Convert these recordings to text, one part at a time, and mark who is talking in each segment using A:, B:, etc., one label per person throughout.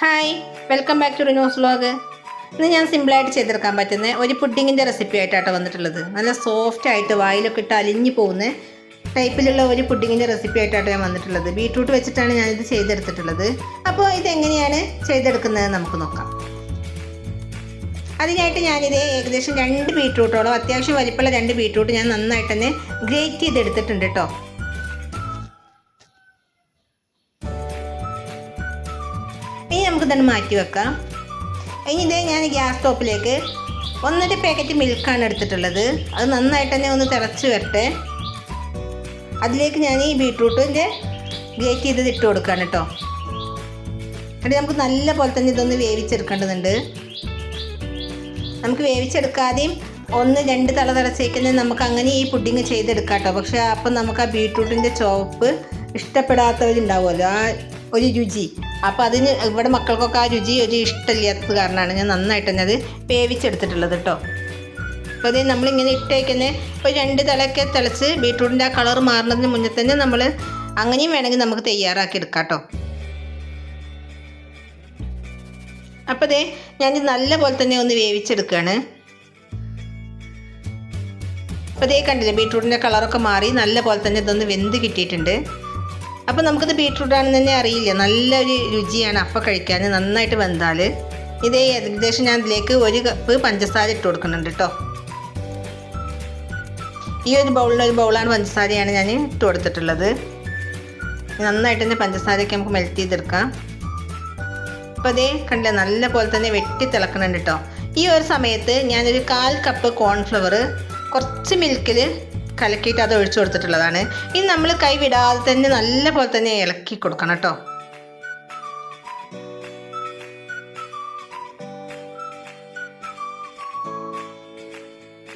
A: Hi welcome back to Rinos vlog ഇന്ന് ഞാൻ സിമ്പിളായിട്ട് ചെയ്തെടുക്കാൻ പറ്റുന്ന ഒരു പുഡിങ്ങിന്റെ റെസിപ്പി ആയിട്ടാണ് വന്നിട്ടുള്ളത്. നല്ല സോഫ്റ്റ് ആയിട്ട് വായിലൊക്കെ ഇട്ട് അലിഞ്ഞു പോകുന്ന ടൈപ്പിലുള്ള ഒരു പുഡിങ്ങിന്റെ റെസിപ്പി ആയിട്ടാണ് ഞാൻ വന്നിട്ടുള്ളത്. ബീട്രൂട്ട് വെച്ചിട്ടാണ് ഞാനിത് ചെയ്തെടുത്തിട്ടുള്ളത്. അപ്പോൾ ഇതെങ്ങനെയാണ് ചെയ്തെടുക്കുന്നത് നമുക്ക് നോക്കാം. അതിനായിട്ട് ഞാനിത് ഏകദേശം രണ്ട് ബീട്രൂട്ടോളം അത്യാവശ്യം വലിപ്പമുള്ള രണ്ട് ബീട്രൂട്ട് ഞാൻ നന്നായിട്ട് തന്നെ ഗ്രേറ്റ് ചെയ്തെടുത്തിട്ടുണ്ട് കേട്ടോ നമുക്ക് തന്നെ മാറ്റി വെക്കാം. ഇനി ഇതേ ഞാൻ ഗ്യാസ് സ്റ്റോപ്പിലേക്ക് ഒന്നര പാക്കറ്റ് മിൽക്കാണ് എടുത്തിട്ടുള്ളത്. അത് നന്നായിട്ട് തന്നെ ഒന്ന് തിളച്ച് വരട്ടെ. അതിലേക്ക് ഞാൻ ഈ ബീട്രൂട്ടിന്റെ ഗ്രേറ്റ് ചെയ്തത് ഇട്ട് കൊടുക്കുകയാണ് കേട്ടോ. എന്നിട്ട് നമുക്ക് നല്ല പോലെ തന്നെ ഇതൊന്ന് വേവിച്ചെടുക്കേണ്ടതുണ്ട്. നമുക്ക് വേവിച്ചെടുക്കാതെയും ഒന്ന് രണ്ട് തല തിളച്ചേക്കുന്നത് നമുക്ക് അങ്ങനെ ഈ പുഡിങ് ചെയ്തെടുക്കാം കേട്ടോ. പക്ഷേ അപ്പം നമുക്ക് ആ ബീട്രൂട്ടിന്റെ ചോപ്പ് ഇഷ്ടപ്പെടാത്തവരുണ്ടാവുമല്ലോ. ആ ഒരു രുചി. അപ്പോൾ അതിന് ഇവിടെ മക്കൾക്കൊക്കെ ആ രുചി ഒരു ഇഷ്ടമില്ലാത്തത് കാരണമാണ് ഞാൻ നന്നായിട്ട് തന്നെ അത് വേവിച്ചെടുത്തിട്ടുള്ളത് കേട്ടോ. അപ്പോൾ അത് നമ്മളിങ്ങനെ ഇട്ടേക്കുന്നത് ഇപ്പോൾ രണ്ട് തലയ്ക്ക് തിളച്ച് ബീട്രൂട്ടിന്റെ ആ കളർ മാറുന്നതിന് മുന്നേ തന്നെ നമ്മൾ അങ്ങനെയും വേണമെങ്കിൽ നമുക്ക് തയ്യാറാക്കി എടുക്കാം കേട്ടോ. അപ്പോൾ ദേ ഞാൻ നല്ല പോലെ തന്നെ ഒന്ന് വേവിച്ചെടുക്കുകയാണ്. അപ്പോൾ ദേ കണ്ടില്ലേ ബീട്രൂട്ടിന്റെ കളറൊക്കെ മാറി നല്ല പോലെ തന്നെ ഇതൊന്ന് വെന്ത് കിട്ടിയിട്ടുണ്ട്. അപ്പോൾ നമുക്കിത് ബീട്രൂട്ട് ആണെന്ന് തന്നെ അറിയില്ല. നല്ലൊരു രുചിയാണ്. അപ്പം കഴിക്കാൻ നന്നായിട്ട് വെന്താൽ ഇതേ ഏകദേശം ഞാൻ ഇതിലേക്ക് ഒരു കപ്പ് പഞ്ചസാര ഇട്ട് കൊടുക്കുന്നുണ്ട് കേട്ടോ ഈ ഒരു ബൗളിൽ ഒരു ബൗളാണ് പഞ്ചസാരയാണ് ഞാൻ ഇട്ട് കൊടുത്തിട്ടുള്ളത്. നന്നായിട്ട് തന്നെ പഞ്ചസാരയൊക്കെ നമുക്ക് മെൽറ്റ് ചെയ്തെടുക്കാം. അപ്പോൾ അതേ കണ്ടില്ല നല്ല പോലെ തന്നെ വെട്ടി തിളക്കണുണ്ട് കേട്ടോ ഈ ഒരു സമയത്ത് ഞാനൊരു കാൽ കപ്പ് കോൺഫ്ലവർ കുറച്ച് മിൽക്കിൽ കലക്കിയിട്ട് അത് ഒഴിച്ചു കൊടുത്തിട്ടുള്ളതാണ്. ഇനി നമ്മൾ കൈ വിടാതെ തന്നെ നല്ല പോലെ തന്നെ ഇളക്കി കൊടുക്കണം കേട്ടോ.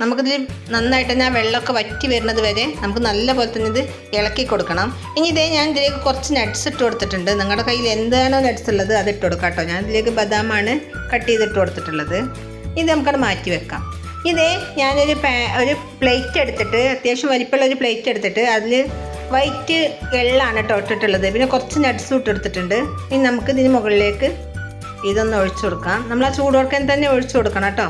A: നമുക്കിതിൽ നന്നായിട്ട് തന്നെ ആ വെള്ളമൊക്കെ വറ്റി വരുന്നത് വരെ നമുക്ക് നല്ല പോലെ തന്നെ ഇത് ഇളക്കി കൊടുക്കണം. ഇനി ഇതേ ഞാൻ ഇതിലേക്ക് കുറച്ച് നട്ട്സ് ഇട്ട് കൊടുത്തിട്ടുണ്ട്. നിങ്ങളുടെ കയ്യിൽ എന്താണോ നട്ട്സ് ഉള്ളത് അത് ഇട്ട് കൊടുക്കാം കേട്ടോ. ഞാൻ ഇതിലേക്ക് ബദാമാണ് കട്ട് ചെയ്തിട്ട് കൊടുത്തിട്ടുള്ളത്. ഇത് നമുക്കത് മാറ്റി വെക്കാം. ഇതേ ഞാനൊരു ഒരു പ്ലേറ്റ് എടുത്തിട്ട് അത്യാവശ്യം വലിപ്പമുള്ള ഒരു പ്ലേറ്റ് എടുത്തിട്ട് അതിൽ വൈറ്റ് എള്ളാണ് കേട്ടോ ഇട്ടിട്ടുള്ളത്. പിന്നെ കുറച്ച് നട്ട്സും ഇട്ടെടുത്തിട്ടുണ്ട് ഇനി നമുക്ക് ഇതിന് മുകളിലേക്ക് ഇതൊന്ന് ഒഴിച്ചു കൊടുക്കാം. നമ്മൾ ആ ചൂടോടക്കാൻ തന്നെ ഒഴിച്ചു കൊടുക്കണം കേട്ടോ.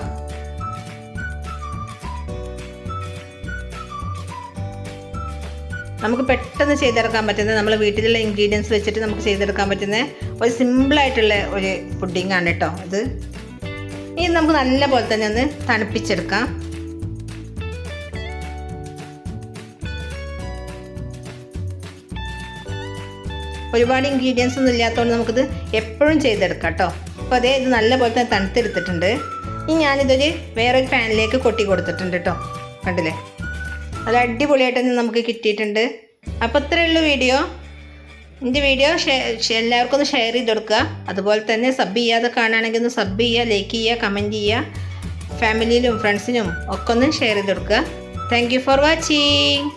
A: നമുക്ക് പെട്ടെന്ന് ചെയ്തെടുക്കാൻ പറ്റുന്ന നമ്മൾ വീട്ടിലുള്ള ഇൻഗ്രീഡിയൻസ് വെച്ചിട്ട് നമുക്ക് ചെയ്തെടുക്കാൻ പറ്റുന്ന ഒരു സിമ്പിളായിട്ടുള്ള ഒരു പുഡിംഗ് ആണ് കേട്ടോ ഇത്. ഇനി നമുക്ക് നല്ല പോലെ തന്നെ ഒന്ന് തണുപ്പിച്ചെടുക്കാം. ഒരുപാട് ഇൻഗ്രീഡിയൻസ് ഒന്നും ഇല്ലാത്തതുകൊണ്ട് നമുക്കിത് എപ്പോഴും ചെയ്തെടുക്കാം കേട്ടോ അപ്പോൾ അതേ ഇത് നല്ല പോലെ തന്നെ തണുത്തെടുത്തിട്ടുണ്ട്. ഇനി ഞാനിതൊരു വേറൊരു പാനിലേക്ക് കൊട്ടി കൊടുത്തിട്ടുണ്ട് കേട്ടോ കണ്ടില്ലേ? അത് അടിപൊളിയായിട്ട് തന്നെ നമുക്ക് കിട്ടിയിട്ടുണ്ട്. അപ്പോൾ ഇത്രയേ ഉള്ളൂ വീഡിയോ. എന്റെ വീഡിയോ എല്ലാവർക്കും ഒന്ന് ഷെയർ ചെയ്ത് കൊടുക്കുക. അതുപോലെ തന്നെ സബ് ചെയ്യാതെ കാണുകയാണെങ്കിൽ ഒന്ന് സബ് ചെയ്യുക ലൈക്ക് ചെയ്യുക കമന്റ് ചെയ്യുക. ഫാമിലിയിലും ഫ്രണ്ട്സിനും ഒക്കെ ഒന്ന് ഷെയർ ചെയ്ത് കൊടുക്കുക. Thank you for watching